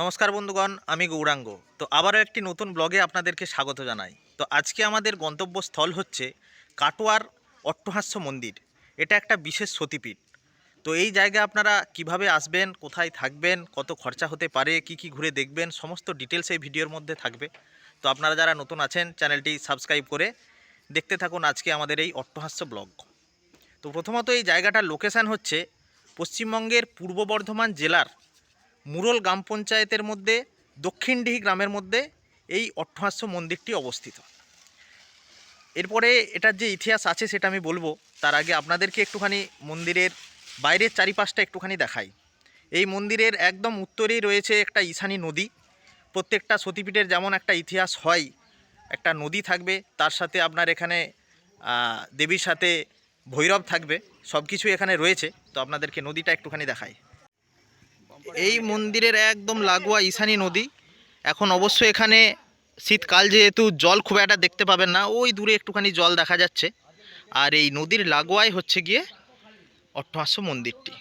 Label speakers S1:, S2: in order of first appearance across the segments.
S1: নমস্কার বন্ধুগণ, আমি গৌরাঙ্গ। তো আবারও একটি নতুন ব্লগে আপনাদেরকে স্বাগত জানাই। তো আজকে আমাদের গন্তব্যস্থল হচ্ছে কাটোয়ার অট্টহাস্য মন্দির। এটা একটা বিশেষ সতীপীঠ। তো এই জায়গায় আপনারা কীভাবে আসবেন, কোথায় থাকবেন, কত খরচা হতে পারে, কি কি ঘুরে দেখবেন, সমস্ত ডিটেলস এই ভিডিওর মধ্যে থাকবে। তো আপনারা যারা নতুন আছেন, চ্যানেলটি সাবস্ক্রাইব করে দেখতে থাকুন আজকে আমাদের এই অট্টহাস্য ব্লগ। তো প্রথমত এই জায়গাটার লোকেশান হচ্ছে পশ্চিমবঙ্গের পূর্ব বর্ধমান জেলার মুরল গ্রাম পঞ্চায়েতের মধ্যে দক্ষিণডিহি গ্রামের মধ্যে এই অট্টহাস্য মন্দিরটি অবস্থিত। এরপরে এটার যে ইতিহাস আছে সেটা আমি বলব। তার আগে আপনাদেরকে একটুখানি মন্দিরের বাইরের চারিপাশটা একটুখানি দেখাই। এই মন্দিরের একদম উত্তরেই রয়েছে একটা ঈশানী নদী। প্রত্যেকটা সতীপীঠের যেমন একটা ইতিহাস হয়, একটা নদী থাকবে, তার সাথে আপনার এখানে দেবীর সাথে ভৈরব থাকবে সব কিছু এখানে রয়েছে। তো আপনাদেরকে নদীটা একটুখানি দেখাই। এই মন্দিরের একদম লাগোয়া ঈশানী নদী। এখন অবশ্য এখানে শীতকাল যেহেতু জল খুব একটা দেখতে পাবেন না, ওই দূরে একটুখানি জল দেখা যাচ্ছে। আর এই নদীর লাগোয়াই হচ্ছে গিয়ে অট্টহাস্য মন্দিরটি।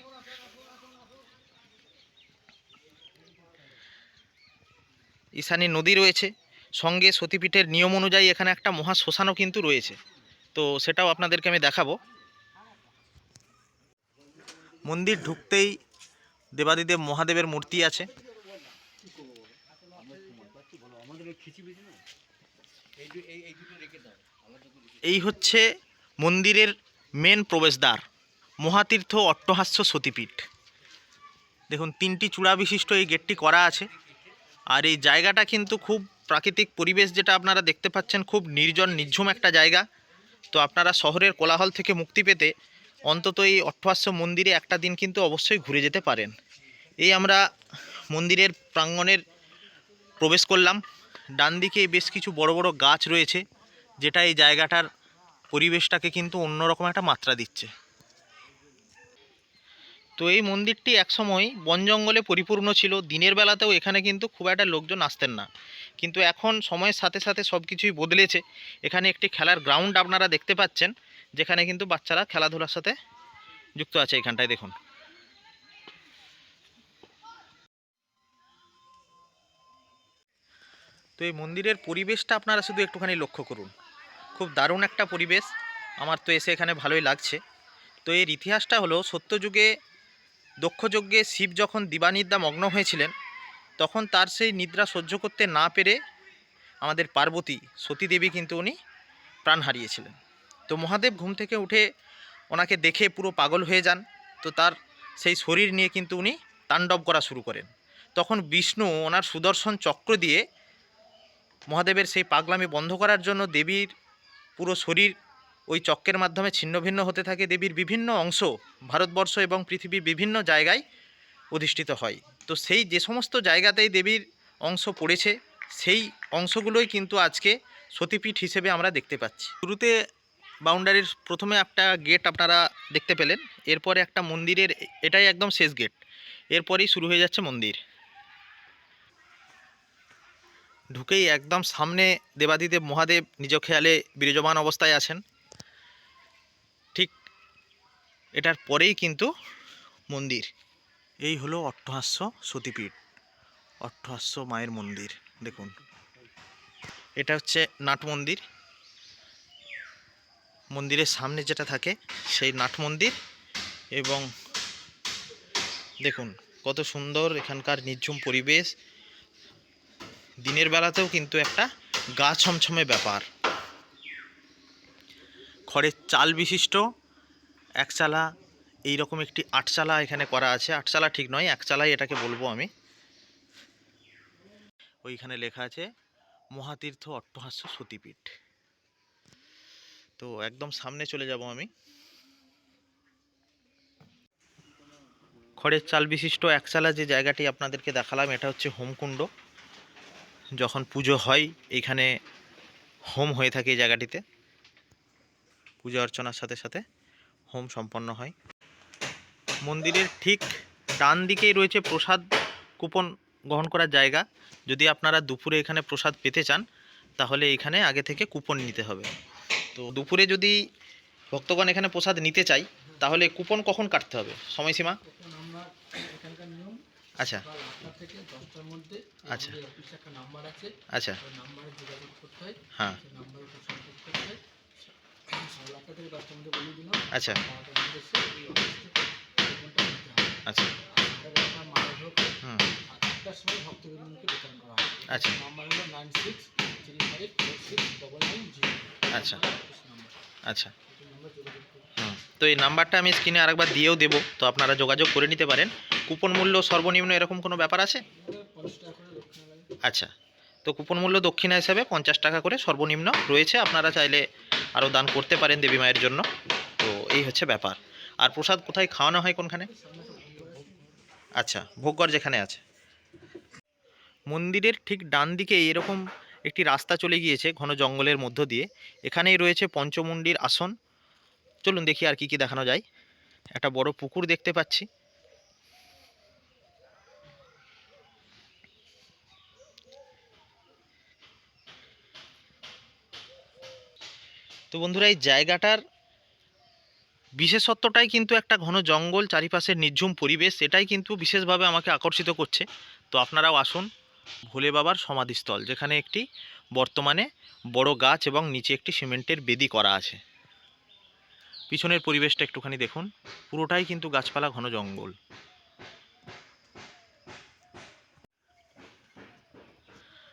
S1: ঈশানী নদী রয়েছে। সঙ্গে সতীপীঠের নিয়ম অনুযায়ী এখানে একটা মহা শ্মশানও কিন্তু রয়েছে। তো সেটাও আপনাদেরকে আমি দেখাবো। মন্দির ঢুকতেই দেবাদিদেব মহাদেবের মূর্তি আছে। এই হচ্ছে মন্দিরের মেন প্রবেশদ্বার, মহাতীর্থ অট্টহাস্য সতীপীঠ। দেখুন, তিনটি চূড়া বিশিষ্ট এই গেটটি করা আছে। আর এই জায়গাটা কিন্তু খুব প্রাকৃতিক পরিবেশ যেটা আপনারা দেখতে পাচ্ছেন, খুব নির্জন, নির্ঝুম একটা জায়গা। তো আপনারা শহরের কোলাহল থেকে মুক্তি পেতে অন্তত এই অট্টহাস্য মন্দিরে একটা দিন কিন্তু অবশ্যই ঘুরে যেতে পারেন। এই আমরা মন্দিরের প্রাঙ্গণের প্রবেশ করলাম। ডান দিকে বেশ কিছু বড় বড় গাছ রয়েছে, যেটা এই জায়গাটার পরিবেশটাকে কিন্তু অন্যরকম একটা মাত্রা দিচ্ছে। তো এই মন্দিরটি একসময় বন জঙ্গলে পরিপূর্ণ ছিল। দিনের বেলাতেও এখানে কিন্তু খুব একটা লোকজন আসতেন না। কিন্তু এখন সময়ের সাথে সাথে সব কিছুই বদলেছে। এখানে একটি খেলার গ্রাউন্ড আপনারা দেখতে পাচ্ছেন। যেখানে কিন্তু বাচ্চারা খেলাধুলার সাথে যুক্ত আছে এখানটায়, দেখুন। তো এই মন্দিরের পরিবেশটা আপনারা শুধু একটুখানি লক্ষ্য করুন। খুব দারুণ একটা পরিবেশ। আমার তো এসে এখানে ভালোই লাগছে। তো এর ইতিহাসটা হলো, সত্যযুগে দক্ষযজ্ঞে শিব যখন দিবানিদ্রা মগ্ন হয়েছিলেন, তখন তার সেই নিদ্রা সহ্য করতে না পেরে আমাদের পার্বতী, সতীদেবী কিন্তু উনি প্রাণ হারিয়েছিলেন। তো মহাদেব ঘুম থেকে উঠে ওনাকে দেখে পুরো পাগল হয়ে যান। তো তার সেই শরীর নিয়ে কিন্তু উনি তাণ্ডব করা শুরু করেন। তখন বিষ্ণু ওনার সুদর্শন চক্র দিয়ে মহাদেবের সেই পাগলামি বন্ধ করার জন্য দেবীর পুরো শরীর ওই চক্রের মাধ্যমে ছিন্নভিন্ন হতে থাকে। দেবীর বিভিন্ন অংশ ভারতবর্ষ এবং পৃথিবীর বিভিন্ন জায়গায় অধিষ্ঠিত হয়। তো সেই যে সমস্ত জায়গাতেই দেবীর অংশ পড়েছে, সেই অংশগুলোই কিন্তু আজকে সতীপীঠ হিসেবে আমরা দেখতে পাচ্ছি। শুরুতে বাউন্ডারির প্রথমে একটা গেট আপনারা দেখতে পেলেন। এরপরে একটা মন্দিরের, এটাই একদম শেষ গেট এরপরেই শুরু হয়ে যাচ্ছে মন্দির। ঢুকেই একদম সামনে দেবাদিদেব মহাদেব নিজ খেয়ালে বিরাজমান অবস্থায় আছেন। ঠিক এটার পরেই কিন্তু মন্দির। এই হলো অট্টহাস্য সতীপীঠ। অট্টহাস্য মায়ের মন্দির, দেখুন। এটা হচ্ছে নাট মন্দির। মন্দিরের সামনে যেটা থাকে, সেই নাট মন্দির এবং দেখুন কত সুন্দর এখানকার নির্ঝুম পরিবেশ। দিনের বেলাতেও কিন্তু একটা গা ছমছমে ব্যাপার। খড়ের চাল বিশিষ্ট একচালা এইরকম একটি আটচালা এখানে করা আছে। আটচালা ঠিক নয় একচালাই এটাকে বলব আমি। ওইখানে লেখা আছে, মহাতীর্থ অট্টহাস্য সতীপীঠ। তো একদম সামনে চলে যাব আমি। খড়ের চাল বিশিষ্ট একচালা যে জায়গাটি আপনাদেরকে দেখালাম, এটা হচ্ছে হোমকুণ্ড। যখন পুজো হয় এইখানে হোম হয়ে থাকে এই জায়গাটিতে। পূজা অর্চনার সাথে সাথে হোম সম্পন্ন হয়। মন্দিরের ঠিক ডান দিকেই রয়েছে প্রসাদ কুপন গ্রহণ করার জায়গা। যদি আপনারা দুপুরে এখানে প্রসাদ পেতে চান, তাহলে এখানে আগে থেকে কুপন নিতে হবে। তো দুপুরে যদি ভক্তগণ এখানে প্রসাদ নিতে চাই তাহলে কুপন কখন কাটতে হবে? সময়সীমা? আচ্ছা। আচ্ছা। আচ্ছা।
S2: হয়।
S1: আচ্ছা। আচ্ছা। হুম। আচ্ছা।
S2: নাম্বার হলো nine six three five four six double nine zero
S1: আচ্ছা। আচ্ছা। হুম। তো এই নাম্বারটা আমি স্ক্রিনে আরেকবার দিয়েও দেবো, তো আপনারা যোগাযোগ করে নিতে পারেন। কুপন মূল্য সর্বনিম্ন এরকম কোনো ব্যাপার আছে? আচ্ছা। তো কুপন মূল্য দক্ষিণা হিসাবে পঞ্চাশ টাকা করে সর্বনিম্ন রয়েছে, আপনারা চাইলে আরও দান করতে পারেন দেবী মায়ের জন্য। তো এই হচ্ছে ব্যাপার। আর প্রসাদ কোথায়, খাওয়ানো হয় কোনখানে? আচ্ছা ভোগগড় যেখানে আছে। মন্দিরের ঠিক ডান দিকে এরকম একটি রাস্তা চলে গিয়েছে ঘন জঙ্গলের মধ্য দিয়ে। এখানেই রয়েছে পঞ্চমুণ্ডির আসন। চলুন দেখি আর কি কি দেখানো যায়। একটা বড় পুকুর দেখতে পাচ্ছি। তো বন্ধুরা, এই জায়গাটার বিশেষত্বটাই কিন্তু একটা ঘন জঙ্গল, চারিপাশের নির্ঝুম পরিবেশ, এটাই কিন্তু বিশেষভাবে আমাকে আকর্ষিত করছে। তো আপনারাও আসুন। ভোলে বাবার সমাধিস্থল, যেখানে একটি বর্তমানে বড় গাছ এবং নিচে একটি সিমেন্টের বেদি করা আছে। পিছনের পরিবেশটা একটুখানি দেখুন, পুরোটাই কিন্তু গাছপালা ঘন জঙ্গল।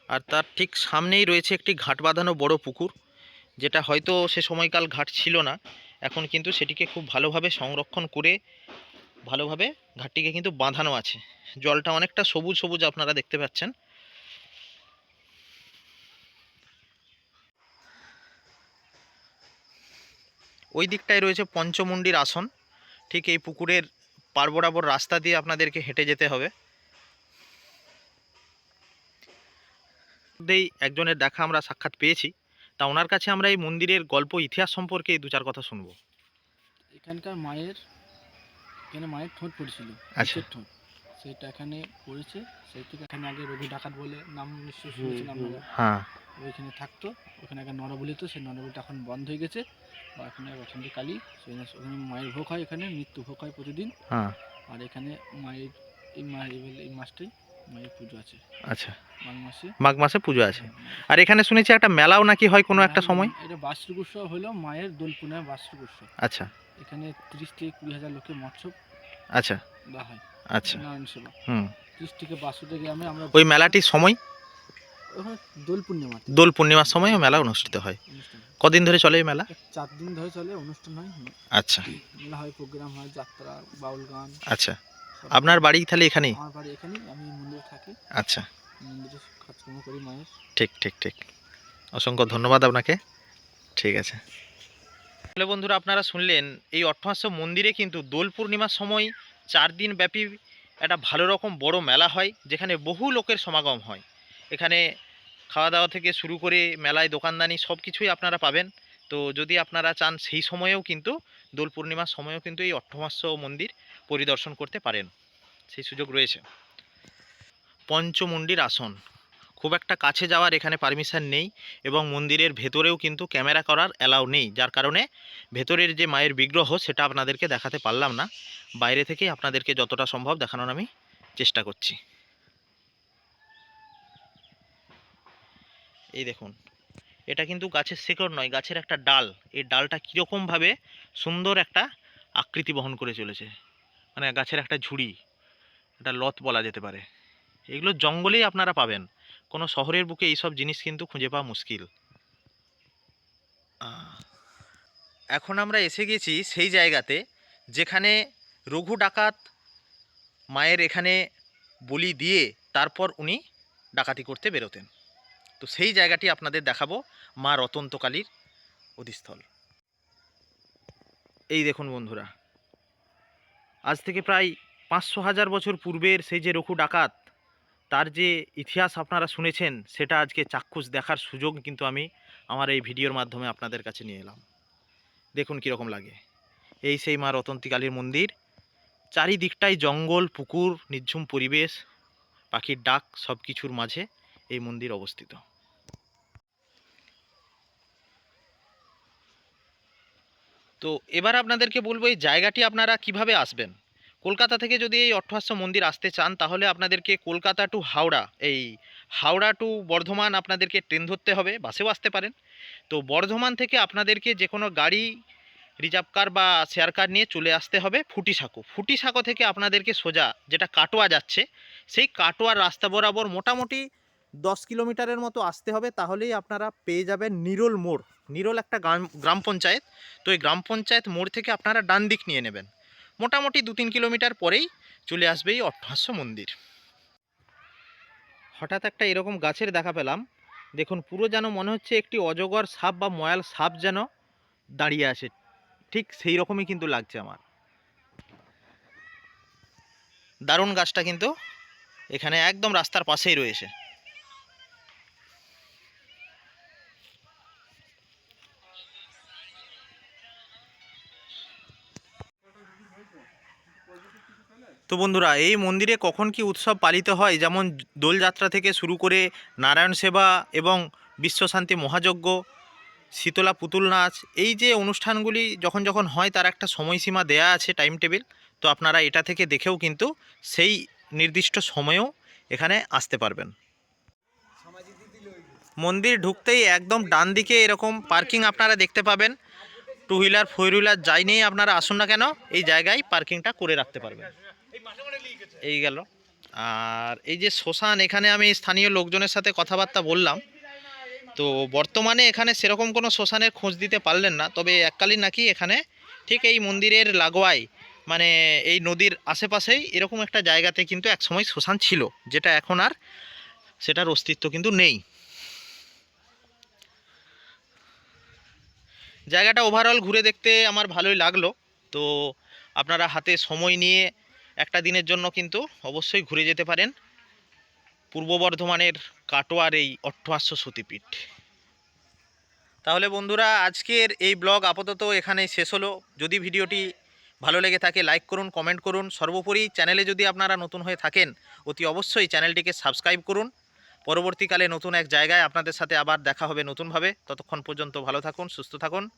S1: আর তার ঠিক সামনেই রয়েছে একটি ঘাট বাঁধানো বড় পুকুর, যেটা হয়তো সে সময়কাল ঘাট ছিল না, এখন কিন্তু সেটিকে খুব ভালোভাবে সংরক্ষণ করে ভালোভাবে ঘাটটিকে কিন্তু বাঁধানো আছে। জলটা অনেকটা সবুজ সবুজ আপনারা দেখতে পাচ্ছেন। ওই দিকটায় রয়েছে পঞ্চমুণ্ডির আসন। ঠিক এই পুকুরের পার বরাবর রাস্তা দিয়ে আপনাদেরকে হেঁটে যেতে হবে। মধ্যেই একজনের দেখা আমরা সাক্ষাৎ পেয়েছি। তা ওনার কাছে আমরা এই মন্দিরের গল্প ইতিহাস সম্পর্কে দু চার কথা শুনব।
S2: এখানকার মায়ের এখানে মায়ের ঠোঁট পড়েছিল
S1: আচ্ছা।
S2: ঠোঁট। সেটা এখানে পড়েছে সেই থেকে এখানে আগে রঘু ডাকাত বলে নাম নিশ্চয়ই শুনেছেন আপনারা?
S1: হ্যাঁ।
S2: ওইখানে থাকতো ওখানে আগে নরবলি তো সেই নরবলিটা এখন বন্ধ হয়ে গেছে। বা এখানে বসন্ত কালী সেই ওখানে মায়ের ভোগ হয় এখানে মৃত্যু ভোগ হয় প্রতিদিন।
S1: হ্যাঁ।
S2: আর এখানে মায়ের এই মায়ের এই মাসটাই মায়ের পুজো আছে।
S1: আচ্ছা।
S2: মাঘ মাসে।
S1: মাঘ মাসে পুজো আছে।
S2: হ্যাঁ,
S1: আর এখানে শুনেছি একটা মেলাও নাকি হয় কোনো একটা সময়?
S2: এটা বার্ষিক উৎসব হলো মায়ের দোল পূর্ণিমা বার্ষিক উৎসব।
S1: আচ্ছা।
S2: এখানে তিরিশ থেকে কুড়ি হাজার লোকের মৎস্য
S1: আচ্ছা।
S2: হয়।
S1: আচ্ছা। হুম।
S2: গ্রামে আমরা
S1: ওই মেলাটির সময়?
S2: দোল পূর্ণিমা।
S1: দোল পূর্ণিমার সময় মেলা অনুষ্ঠিত হয়। কদিন ধরে চলে এই মেলা?
S2: চার দিন ধরে চলে অনুষ্ঠান হয়।
S1: আচ্ছা।
S2: মেলা হয় প্রোগ্রাম হয় যাত্রা বাউল গান।
S1: আচ্ছা। আপনার বাড়ি তাহলে এখানেই?
S2: আমার বাড়ি এখানেই আমি মন্দিরে থাকি।
S1: আচ্ছা।
S2: মন্দিরে কাজকর্ম করি মায়ের।
S1: ঠিক ঠিক ঠিক। অসংখ্য ধন্যবাদ আপনাকে। ঠিক আছে। বন্ধুরা আপনারা শুনলেন এই অট্টহাস্য মন্দিরে কিন্তু দোল পূর্ণিমার সময় চার দিন ব্যাপী একটা ভালো রকম বড় মেলা হয়, যেখানে বহু লোকের সমাগম হয়। এখানে খাওয়া দাওয়া থেকে শুরু করে মেলায় দোকানদানি সব কিছুই আপনারা পাবেন। তো যদি আপনারা চান সেই সময়েও কিন্তু, দোল পূর্ণিমার সময়েও কিন্তু এই অট্টমাস্য মন্দির পরিদর্শন করতে পারেন। সেই সুযোগ রয়েছে। পঞ্চমুণ্ডির আসন। খুব একটা কাছে যাওয়ার এখানে পারমিশন নেই এবং মন্দিরের ভেতরেও কিন্তু ক্যামেরা করার অ্যালাউ নেই। যার কারণে ভেতরের যে মায়ের বিগ্রহ সেটা আপনাদেরকে দেখাতে পারলাম না। বাইরে থেকেই আপনাদেরকে যতটা সম্ভব দেখানোর আমি চেষ্টা করছি। এই দেখুন, এটা কিন্তু গাছের শেকড় নয়, গাছের একটা ডাল। এই ডালটা কীরকমভাবে সুন্দর একটা আকৃতি বহন করে চলেছে। মানে গাছের একটা ঝুড়ি, একটা লত বলা যেতে পারে। এগুলো জঙ্গলেই আপনারা পাবেন। কোনো শহরের বুকে এইসব জিনিস কিন্তু খুঁজে পাওয়া মুশকিল। এখন আমরা এসে গেছি সেই জায়গাতে যেখানে রঘু ডাকাত মায়ের এখানে বলি দিয়ে তারপর উনি ডাকাতি করতে বেরোতেন। তো সেই জায়গাটি আপনাদের দেখাবো মা রতন্তকালীর অধিস্থল। এই দেখুন বন্ধুরা, আজ থেকে প্রায় পাঁচশো হাজার বছর পূর্বের সেই যে রঘু ডাকাত তার যে ইতিহাস আপনারা শুনেছেন, সেটা আজকে চাক্ষুষ দেখার সুযোগ কিন্তু আমি আমার এই ভিডিওর মাধ্যমে আপনাদের কাছে নিয়ে এলাম। দেখুন কীরকম লাগে। এই সেই মা রতন্তিকালীর মন্দির। চারিদিকটাই জঙ্গল, পুকুর, নিঝুম পরিবেশ, পাখির ডাক সব কিছুর মাঝে এই মন্দির অবস্থিত। তো এবার আপনাদেরকে বলব, এই জায়গাটি আপনারা কীভাবে আসবেন? কলকাতা থেকে যদি এই অট্টহাস্য মন্দির আসতে চান, তাহলে আপনাদেরকে কলকাতা টু হাওড়া, এই হাওড়া টু বর্ধমান আপনাদেরকে ট্রেন ধরতে হবে, বাসেও আসতে পারেন। তো বর্ধমান থেকে আপনাদেরকে যে কোনো গাড়ি, রিজার্ভ কার বা শেয়ার কার নিয়ে চলে আসতে হবে ফুটিসাঁকো। ফুটিসাঁকো থেকে আপনাদেরকে সোজা যেটা কাটোয়া যাচ্ছে, সেই কাটোয়ার রাস্তা বরাবর মোটামুটি দশ কিলোমিটারের মতো আসতে হবে, তাহলেই আপনারা পেয়ে যাবেন নিরোল মোড়। নিরোল একটা গ্রাম গ্রাম পঞ্চায়েত। তো এই গ্রাম পঞ্চায়েত মোড় থেকে আপনারা ডান দিক নিয়ে নেবেন। মোটামুটি দু তিন কিলোমিটার পরেই চলে আসবে এই অট্টহাস্য মন্দির। হঠাৎ একটা এরকম গাছের দেখা পেলাম। দেখুন, পুরো যেন মনে হচ্ছে একটি অজগর সাপ বা ময়াল সাপ যেন দাঁড়িয়ে আছে। ঠিক সেই রকমই কিন্তু লাগছে আমার। দারুণ গাছটা কিন্তু এখানে একদম রাস্তার পাশেই রয়েছে। তো বন্ধুরা, এই মন্দিরে কখন কি উৎসব পালিত হয়? যেমন দোলযাত্রা থেকে শুরু করে নারায়ণ সেবা এবং বিশ্বশান্তি মহাযজ্ঞ, শীতলা পুতুল নাচ, এই যে অনুষ্ঠানগুলি যখন যখন হয় তার একটা সময়সীমা দেয়া আছে টাইম টেবিল তো আপনারা এটা থেকে দেখেও কিন্তু সেই নির্দিষ্ট সময়েও এখানে আসতে পারবেন। মন্দির ঢুকতেই একদম ডান দিকে এরকম পার্কিং আপনারা দেখতে পাবেন। টু হুইলার ফোর হুইলার যাই নিয়ে আপনারা আসুন না কেন, এই জায়গায় পার্কিংটা করে রাখতে পারবেন। এই গেল। আর এই যে শ্মশান, এখানে আমি স্থানীয় লোকজনের সাথে কথাবার্তা বললাম। তো বর্তমানে এখানে সেরকম কোনো শ্মশানের খোঁজ দিতে পারলেন না। তবে এককালীন নাকি এখানে ঠিক এই মন্দিরের লাগোয়ায় মানে এই নদীর আশেপাশেই এরকম একটা জায়গাতে কিন্তু একসময় শ্মশান ছিল, যেটা এখন আর সেটার অস্তিত্ব কিন্তু নেই। জায়গাটা ওভারঅল ঘুরে দেখতে আমার ভালোই লাগল। তো আপনারা হাতে সময় নিয়ে একটা দিনের জন্য কিন্তু অবশ্যই ঘুরে যেতে পারেন। পূর্ব বর্ধমানের কাটোয়ার এই অট্টহাস্য সতীপীঠ। তাহলে বন্ধুরা, আজকের এই ব্লগ আপাতত এখানেই শেষ হলো। যদি ভিডিওটি ভালো লেগে থাকে, লাইক করুন, কমেন্ট করুন। সর্বোপরি চ্যানেলে যদি আপনারা নতুন হয়ে থাকেন, অতি অবশ্যই চ্যানেলটিকে সাবস্ক্রাইব করুন। পরবর্তীকালে নতুন এক জায়গায় আপনাদের সাথে আবার দেখা হবে নতুনভাবে। ততক্ষণ পর্যন্ত ভালো থাকুন, সুস্থ থাকুন।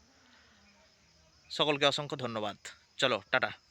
S1: সকলকে অসংখ্য ধন্যবাদ। চলো, টাটা।